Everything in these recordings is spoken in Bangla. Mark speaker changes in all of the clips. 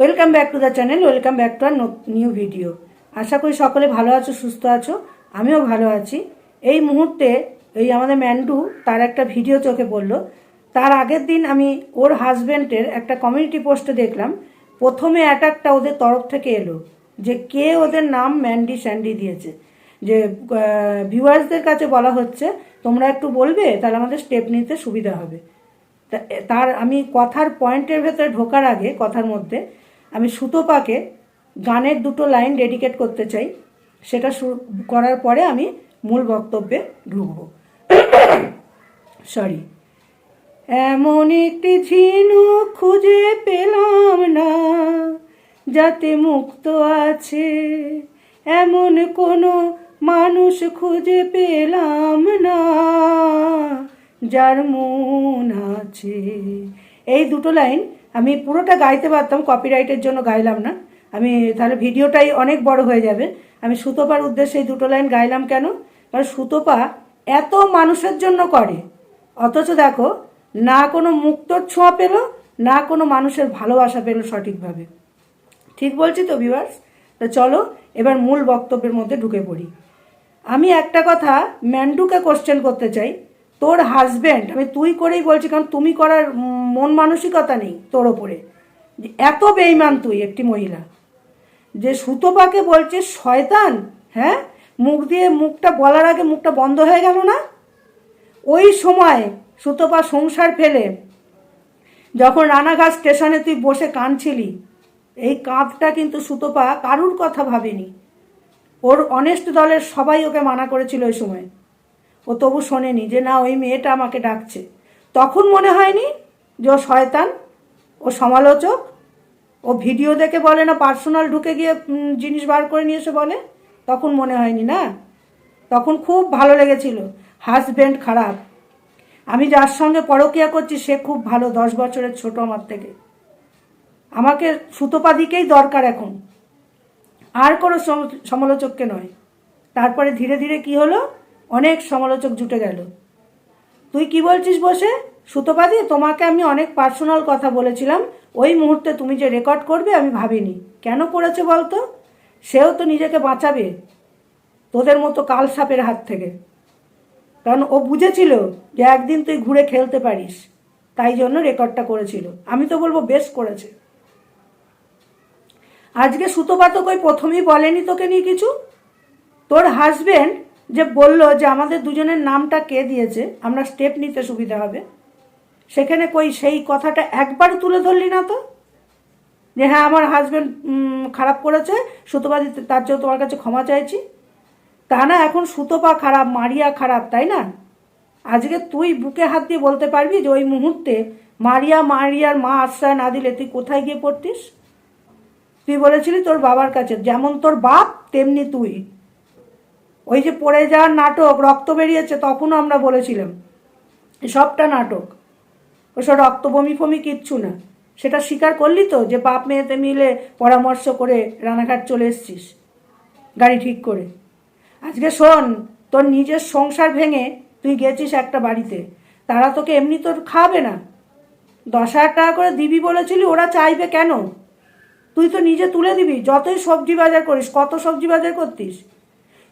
Speaker 1: Welcome back to the channel welcome back to our new video আশা করি সকলে ভালো আছো, সুস্থ আছো, আমিও ভালো আছি। এই মুহূর্তে এই আমাদের ম্যান্ডু তার একটা ভিডিও চোখে পড়ল। তার আগের দিন আমি ওর হাজব্যান্ডের একটা কমিউনিটি পোস্টে দেখলাম। প্রথমে অ্যাটাকটা ওদের তরফ থেকে এলো যে কে ওদের নাম ম্যান্ডি স্যান্ডি দিয়েছে। যে ভিউয়ার্সদের কাছে বলা হচ্ছে, তোমরা একটু বলবে, তাহলে আমাদের স্টেপ নিতে সুবিধা হবে। তার, আমি কথার পয়েন্টের ভেতরে ঢোকার আগে, কথার মধ্যে আমি সুতোপাকে গানের দুটো লাইন ডেডিকেট করতে চাই। সেটা করার পরে আমি মূল বক্তব্যে ঢুকবো। সরি এমন একটি ঝিনুক খুঁজে পেলাম না, যাতে মুক্ত আছে। এমন কোনো মানুষ খুঁজে পেলাম না, যার মন আছে। এই দুটো লাইন আমি পুরোটা গাইতে পারতাম কপিরাইটের জন্য গাইলাম না। আমি তাহলে ভিডিওটাই অনেক বড় হয়ে যাবে। আমি সুতোপার উদ্দেশ্যে এই দুটো লাইন গাইলাম কেন? কারণ সুতোপা এত মানুষের জন্য করে। অথচ দেখো, না কোনো মুক্তর ছোঁয়া পেল, না কোনো মানুষের ভালোবাসা পেল সঠিকভাবে। ঠিক বলছি তো ভিউয়ার্স তো চলো, এবার মূল বক্তব্যের মধ্যে ঢুকে পড়ি। আমি একটা কথা ম্যান্ডুকে কোশ্চেন করতে চাই। তোর হাজব্যান্ড আমি তুই করেই বলছি, কারণ তুমি করার মন মানসিকতা নেই তোর ওপরে। এত বেইমান তুই একটি মহিলা। যে সুতোপাকে বলছে, শয়তান হ্যাঁ? মুখ দিয়ে মুখটা বলার আগে মুখটা বন্ধ হয়ে গেল না? ওই সময় সুতোপা সংসার ফেলে। যখন রানাঘাট স্টেশনে তুই বসে কাঁদছিলি, এই কাঁধটা কিন্তু সুতোপা কারুর কথা ভাবেনি। ওর অনেস্ট দলের সবাই ওকে মানা করেছিল ওই সময়। ও তবু শোনেনি যে না, ওই মেয়েটা আমাকে ডাকছে। তখন মনে হয়নি যে ও শয়তান, ও সমালোচক, ও ভিডিও দেখে বলে না, পার্সোনাল ঢুকে গিয়ে জিনিস বার করে নিয়ে এসে বলে। তখন মনে হয়নি না। তখন খুব ভালো লেগেছিল। হাজব্যান্ড খারাপ। আমি যার সঙ্গে পরকিয়া করছি, সে খুব ভালো, দশ বছরের ছোট আমার থেকে। আমাকে সুতোপা দিকেই দরকার এখন। আর কোনো সমালোচককে নয়। তারপরে ধীরে ধীরে কি হলো? অনেক সমালোচক জুটে গেল। তুই কি বলছিস বসে? সুতোপাদি, তোমাকে আমি অনেক পার্সোনাল কথা বলেছিলাম। ওই মুহূর্তে তুমি যে রেকর্ড করবে আমি ভাবিনি। কেন করেছে বলতো? সেও তো নিজেকে বাঁচাবে তোদের মতো কাল সাপের হাত থেকে। কারণ ও বুঝেছিল যে একদিন তুই ঘুরে খেলতে পারিস। তাই জন্য রেকর্ডটা করেছিল। আমি তো বলব বেশ করেছে। আজকে সুতোপা তো কই প্রথমেই বলেনি তোকে নিয়ে কিছু? তোর হাজবেন্ড যে বলল যে আমাদের দুজনের নামটা কে দিয়েছে? আমরা স্টেপ নিতে সুবিধা হবে। সেখানে কই সেই কথাটা একবার তুলে ধরলি না তো? যে হ্যাঁ আমার হাজব্যান্ড খারাপ করেছে সুতোপা দিতে তার জন্য তোমার কাছে ক্ষমা চাইছি। তা না, এখন সুতোপা খারাপ, মারিয়া খারাপ, তাই না? আজকে তুই বুকে হাত দিয়ে বলতে পারবি যে ওই মুহূর্তে মারিয়া, মারিয়ার মা আশ্রয় না দিলে তুই কোথায় গিয়ে পড়তিস? তুই বলেছিলি তোর বাবার কাছে, যেমন তোর বাপ, তেমনি তুই। ওই যে পড়ে যাওয়ার নাটক, রক্ত বেরিয়েছে, তখনও আমরা বলেছিলাম সবটা নাটক। ওসব রক্ত বমি ফমি কিচ্ছু না। সেটা স্বীকার করলি তো যে বাপ মেয়েতে মিলে পরামর্শ করে রানাঘাট চলে এসছিস, গাড়ি ঠিক করে। আজকে শোন, তোর নিজের সংসার ভেঙে তুই গেছিস একটা বাড়িতে। তারা তোকে এমনি তোর খাবে না। দশ হাজার টাকা করে দিবি বলেছিলি, ওরা চাইবে কেন? তুই তো নিজে তুলে দিবি, যতই সবজি বাজার করিস, কত সবজি বাজার করতিস?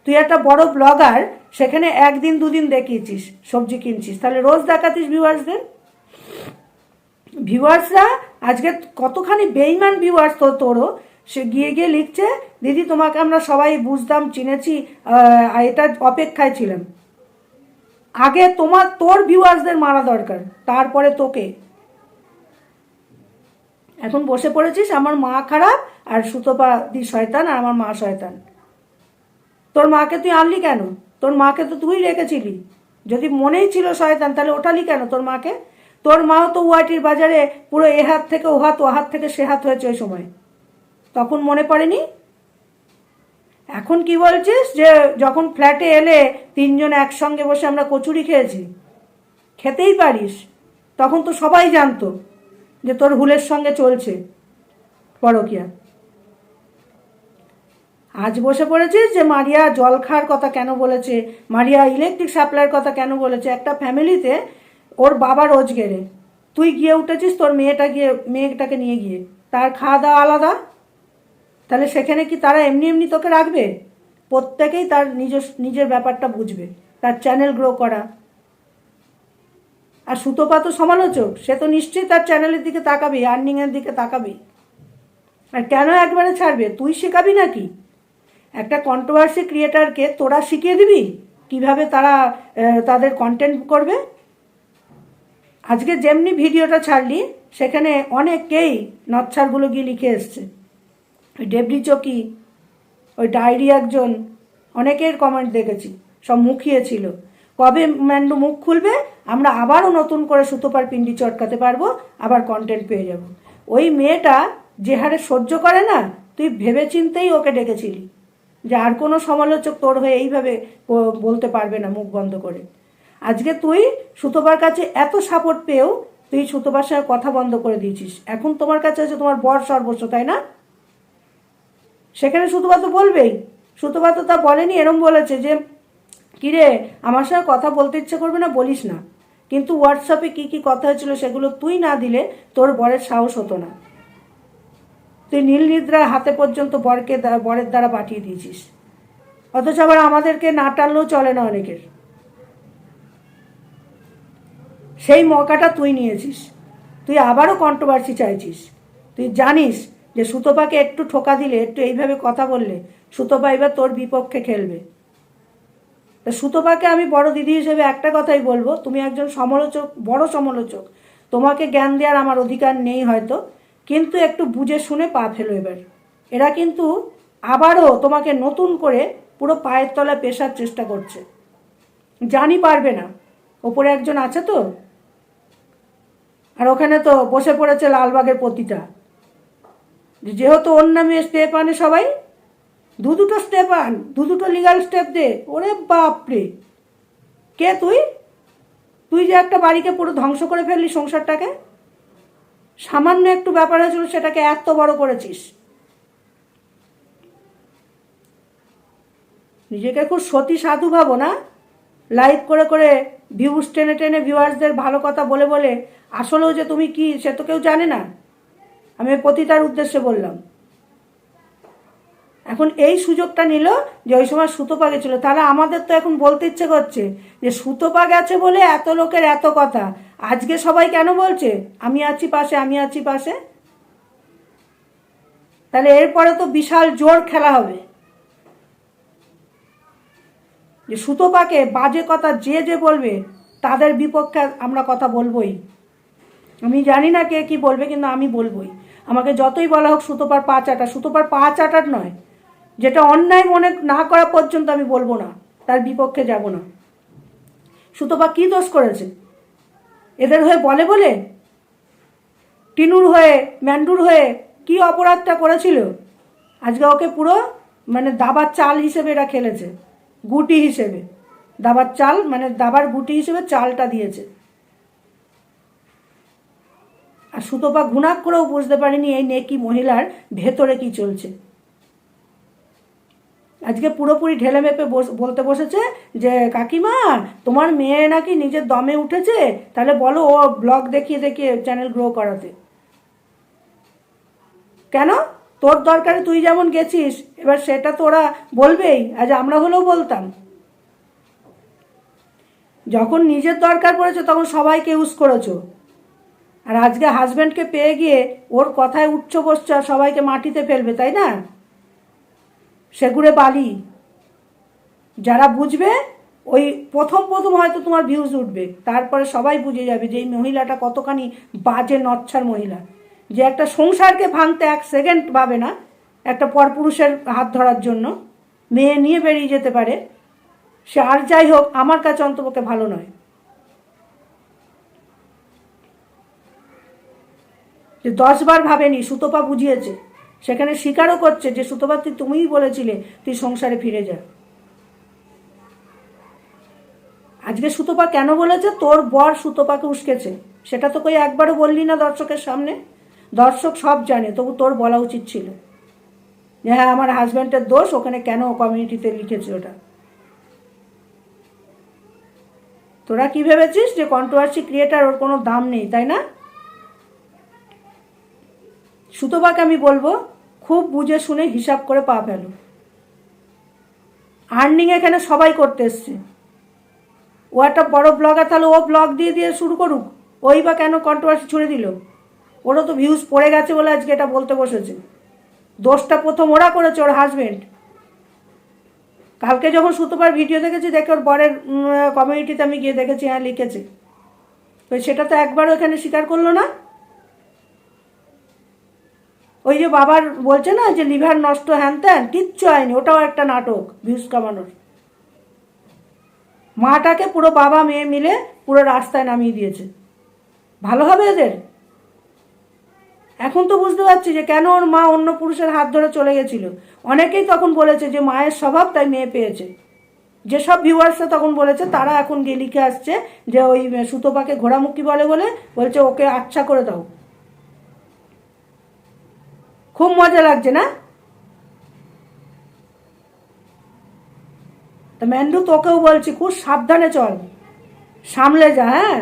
Speaker 1: তুই একটা বড় ব্লগার সেখানে একদিন দুদিন দেখিয়েছিস, সবজি কিনছিস। তাহলে রোজ দেখাতিস ভিউয়ার্সদের ভিউয়ার্সরা আজকে কতখানি বেইমান ভিউয়ার্স তো তোরও, সে গিয়ে গিয়ে লিখছে, দিদি, তোমাকে আমরা সবাই বুঝতাম, চিনেছি এটা অপেক্ষায় ছিলাম। আগে তোমার, তোর ভিউয়ার্সদের মারা দরকার, তারপরে তোকে। এখন বসে পড়েছিস, আমার মা খারাপ, আর সুতপা দি শয়তান, আর আমার মা শয়তান। তোর মাকে তুই আনলি কেন? তোর মাকে তো তুই রেখেছিলি। যদি মনেই ছিল শয়তান, তাহলে ওঠালি কেন তোর মাকে? তোর মাও তো ওয়াটির বাজারে পুরো এ হাত থেকে ও হাত ও হাত থেকে সে হাত হয়েছে ওই সময়। তখন মনে পড়েনি? এখন কি বলছিস যে যখন ফ্ল্যাটে এলে তিনজন একসঙ্গে বসে আমরা কচুরি খেয়েছি? খেতেই পারিস। তখন তো সবাই জানতো যে তোর হুলের সঙ্গে চলছে। পরকিয়া। আজ বসে পড়েছিস যে মারিয়া জল খাওয়ার কথা কেন বলেছে? মারিয়া ইলেকট্রিক সাপ্লাইয়ের কথা কেন বলেছে? একটা ফ্যামিলিতে ওর বাবা রোজ গেলে তুই গিয়ে উঠেছিস, তোর মেয়েটা গিয়ে, মেয়েটাকে নিয়ে গিয়ে। তার খাওয়া দাওয়া আলাদা। তাহলে সেখানে কি তারা এমনি এমনি তোকে রাখবে? প্রত্যেকেই তার নিজ নিজের ব্যাপারটা বুঝবে, তার চ্যানেল গ্রো করা। আর সুতপা তো সমালোচক, সে তো নিশ্চয়ই তার চ্যানেলের দিকে তাকাবি আর্নিংয়ের দিকে তাকাবি আর কেন একবারে ছাড়বে? তুই শেখাবি নাকি? একটা কন্ট্রোভার্সি ক্রিয়েটারকে তোরা শিখিয়ে দিবি? কীভাবে তারা তাদের কন্টেন্ট করবে? আজকে যেমনি ভিডিওটা ছাড়লি, সেখানে অনেকেই নচ্ছারগুলো গিয়ে লিখে এসছে। ওই ডেবরি চকি, ওই ডায়েরি একজন, অনেকের কমেন্ট দেখেছি, সব মুখিয়ে ছিল। কবে ম্যান্ডু মুখ খুলবে? আমরা আবারও নতুন করে সুতোপার পিন্ডি চটকাতে পারব, আবার কন্টেন্ট পেয়ে যাব। ওই মেয়েটা যে হারে সহ্য করে না, তুই ভেবে চিন্তেই ওকে ডেকেছিলি। যে আর কোনো সমালোচক তোর হয়ে এইভাবে বলতে পারবে না মুখ বন্ধ করে। আজকে তুই সুতোপার কাছে এত সাপোর্ট পেয়েও তুই সুতোপার সাথে কথা বন্ধ করে দিয়েছিস। এখন তোমার কাছে আছে তোমার বর সর্বস্ব, তাই না? সেখানে সুতোপা তো বলবেই। সুতোবা তো তা বলেনি, এরম বলেছে যে, কিরে, আমার সঙ্গে কথা বলতে ইচ্ছে করবে না, বলিস না। কিন্তু হোয়াটসঅ্যাপে কি কি কথা হয়েছিল সেগুলো তুই না দিলে তোর বরের সাহস হতো না। তুই নীল নিদ্রার হাতে পর্যন্ত বরকে বরের দ্বারা পাঠিয়ে দিয়েছিস। অথচ আবার আমাদেরকে না টানলেও চলে না অনেকের। সেই মকাটা তুই নিয়েছিস। তুই আবারও কন্ট্রোভার্সি চাইছিস। তুই জানিস যে সুতোপাকে একটু ঠোকা দিলে, একটু এইভাবে কথা বললে, সুতোপা এবার তোর বিপক্ষে খেলবে। তা সুতোপাকে আমি বড় দিদি হিসেবে একটা কথাই বলব, তুমি একজন সমালোচক, বড় সমালোচক। তোমাকে জ্ঞান দেওয়ার আমার অধিকার নেই হয়তো কিন্তু একটু বুঝে শুনে পা ফেলো এবার। এরা কিন্তু আবারও তোমাকে নতুন করে পুরো পায়ের তলায় পেশার চেষ্টা করছে। জানি পারবে না। ওপরে একজন আছে তো? আর ওখানে তো বসে পড়েছে লালবাগের পতিটা যেহেতু ওর নামে স্টেপ আনে সবাই, দু দুটো স্টেপ আন, দু দুটো লিগাল স্টেপ দে। ওরে বাপরে! কে তুই? তুই যে একটা বাড়িকে পুরো ধ্বংস করে ফেললি সংসারটাকে? সামান্য একটু ব্যাপার হয়েছিল, সেটাকে এত বড় করেছিস। নিজেকে খুব সতী সাধু ভাবো না? লাইভ করে করে ভিউস টেনে টেনে ভিউয়ার্সদের ভালো কথা বলে বলে, আসলেও যে তুমি কি, সে তো কেউ জানে না। আমি প্রতিটার উদ্দেশ্যে বললাম। এখন এই সুযোগটা নিল যে ওই সময় সুতোপা গেছিল তাহলে আমাদের তো এখন বলতে ইচ্ছে করছে যে সুতোপা গেছে বলে এত লোকের এত কথা। আজকে সবাই কেন বলছে? আমি আছি পাশে, আমি আছি পাশে। তাহলে এরপরে তো বিশাল জোর খেলা হবে। যে সুতোপাকে বাজে কথা যে যে বলবে, তাদের বিপক্ষে আমরা কথা বলবোই। আমি জানি না কে কি বলবে, কিন্তু আমি বলবোই। আমাকে যতই বলা হোক সুতোপার পা চাটা সুতোপার পা চাটার নয়। যেটা অন্যায় মনে না করা পর্যন্ত আমি বলব না, তার বিপক্ষে যাব না। সুতোপা কি দোষ করেছে? এদের হয়ে বলে বলে? টিনুর হয়ে, ম্যান্ডুর হয়ে কি অপরাধটা করেছিল? আজকে ওকে পুরো মানে দাবার চাল হিসেবে এরা খেলেছে, গুটি হিসেবে। দাবার চাল মানে দাবার গুটি হিসেবে চালটা দিয়েছে। আর সুতপা ঘুণাক করেও বুঝতে পারিনি এই নেকি মহিলার ভেতরে কি চলছে। আজকে পুরোপুরি ঢেলে মেপে বলতে বসেছে যে, কাকিমা, তোমার মেয়ে নাকি নিজের দমে উঠেছে? তাহলে বলো, ও ব্লগ দেখিয়ে দেখিয়ে চ্যানেল গ্রো করাতে। কেন? তোর দরকারে তুই যেমন গেছিস, এবার সেটা তোরা বলবেই। আজ আমরা হলেও বলতাম। যখন নিজের দরকার পড়েছে, তখন সবাইকে ইউজ করেছ। আর আজকে হাজব্যান্ডকে পেয়ে গিয়ে ওর কথায় উচ্চ বসছে সবাইকে মাটিতে ফেলবে, তাই না? সেগুড়ে বালি। যারা বুঝবে, ওই প্রথম প্রথম হয়তো তোমার ভিউজ উঠবে। তারপরে সবাই বুঝে যাবে যে এই মহিলাটা কতখানি বাজে, নচ্ছার মহিলা। যে একটা সংসারকে ভাঙতে এক সেকেন্ড ভাবে না, একটা পরপুরুষের হাত ধরার জন্য। মেয়ে নিয়ে বেরিয়ে যেতে পারে। সে আর যাই হোক, আমার কাছে অন্তপক্ষে ভালো নয়। যে দশবার ভাবেনি, সুতপা বুঝিয়েছে। সেখানে স্বীকারও করছে যে সুতপা তুই তুমিই বলেছিলে, তুই সংসারে ফিরে যা। আজকে সুতপা কেন বলেছে? তোর বর সুতপাকে উস্কেছে। সেটা তো কই একবারও বললি না দর্শকের সামনে? দর্শক সব জানে, তবু তোর বলা উচিত ছিল। যে হ্যাঁ আমার হাজব্যান্ডের দোষ, ওখানে কেন কমিউনিটিতে লিখেছে ওটা? তোরা কি ভেবেছিস যে কন্ট্রোভার্সি ক্রিয়েটার ওর কোনো দাম নেই, তাই না? সুতোবাকে আমি বলব, খুব বুঝে শুনে হিসাব করে পা ফেলো। আর্নিং এখানে সবাই করতে এসছে। ও একটা বড় ব্লগার তাহলে ও ব্লগ দিয়ে দিয়ে শুরু করুক। ওই বা কেন কন্ট্রোভার্সি ছুড়ে দিল? ওরও তো ভিউজ পড়ে গেছে বলে আজকে এটা বলতে বসেছে। দোষটা প্রথম ওরা করেছে ওর হাজবেন্ড কালকে যখন সুতোবার ভিডিও দেখেছি, দেখে ওর বরের কমিউনিটিতে আমি গিয়ে দেখেছি হ্যাঁ লিখেছে। তো সেটা তো একবারও এখানে স্বীকার করল না। ওই যে বাবার বলছে না যে লিভার নষ্ট, হ্যান ত্যান, কিচ্ছু হয়নি, ওটাও একটা নাটক, ভিউজ কামানোর। মাটাকে পুরো বাবা মেয়ে মিলে পুরো রাস্তায় নামিয়ে দিয়েছে। ভালো হবে এদের? এখন তো বুঝতে পারছি যে কেন ওর মা অন্য পুরুষের হাত ধরে চলে গেছিল। অনেকেই তখন বলেছে যে মায়ের স্বভাব তাই মেয়ে পেয়েছে। যেসব ভিউয়ার্সরা তখন বলেছে, তারা এখন গিয়ে লিখে আসছে যে ওই সুতোপাকে ঘোড়ামুখী বলে বলে বলছে, ওকে আচ্ছা করে দাও। খুব মজা লাগছে না? তা ম্যান্ডু তোকেও বলছি, খুব সাবধানে চল। সামলে যা হ্যাঁ?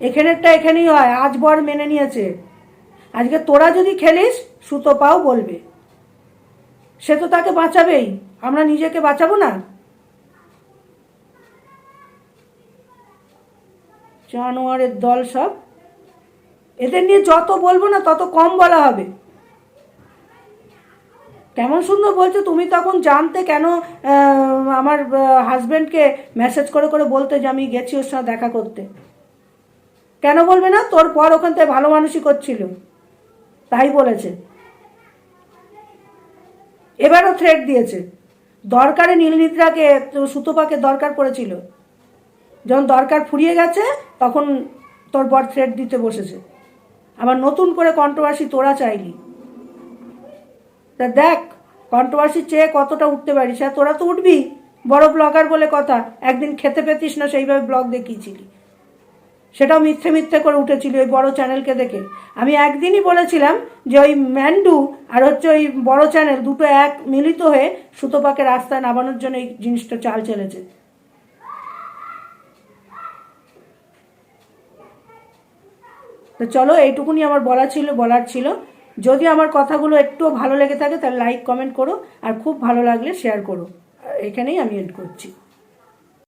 Speaker 1: এখানেরটা এখানেই হয়, আজ বর মেনে নিয়েছে। আজকে তোরা যদি খেলিস, সুতো পাও বলবে। সে তো তাকে বাঁচাবেই, আমরা নিজেকে বাঁচাবো না? জানোয়ারের দল সব এদের নিয়ে যত বলব না, তত কম বলা হবে। কেমন সুন্দর বলছো, তুমি তখন জানতে কেন আমার হাজব্যান্ডকে মেসেজ করে করে বলতে যে আমি গেছি ওর সাথে দেখা করতে। কেন বলবে না? তোর পর ওখান থেকে ভালো মানুষই করছিল। তাই বলেছে। এবারও থ্রেট দিয়েছে। দরকারে নীলনিদ্রাকে, সুতোপাকে দরকার পড়েছিল। যখন দরকার ফুরিয়ে গেছে, তখন তোর বর থ্রেট দিতে বসেছে। আবার নতুন করে কন্ট্রোভার্সি তোরা চাইলি। তা দেখ কন্ট্রোভার্সি চেয়ে কতটা উঠতে পারিস। আর তোরা তো উঠবি। বড় ব্লগার বলে কথা, একদিন খেতে পেতিস না সেইভাবে ব্লগ দেখিয়েছিলি। সেটাও মিথ্যে মিথ্যে করে উঠেছিল ওই বড় চ্যানেলকে দেখে। আমি একদিনই বলেছিলাম যে ওই ম্যান্ডু আর হচ্ছে ওই বড় চ্যানেল দুটো এক মিলিত হয়ে সুতোপাকে রাস্তায় নামানোর জন্য এই জিনিসটা চাল চলেছে। তো চলো, এইটুকুনি আমার বলা ছিল, বলার ছিল। যদি আমার কথাগুলো একটুও ভালো লেগে থাকে, তাহলে লাইক কমেন্ট করো। আর খুব ভালো লাগলে শেয়ার করো। এখানেই আমি এন্ড করছি।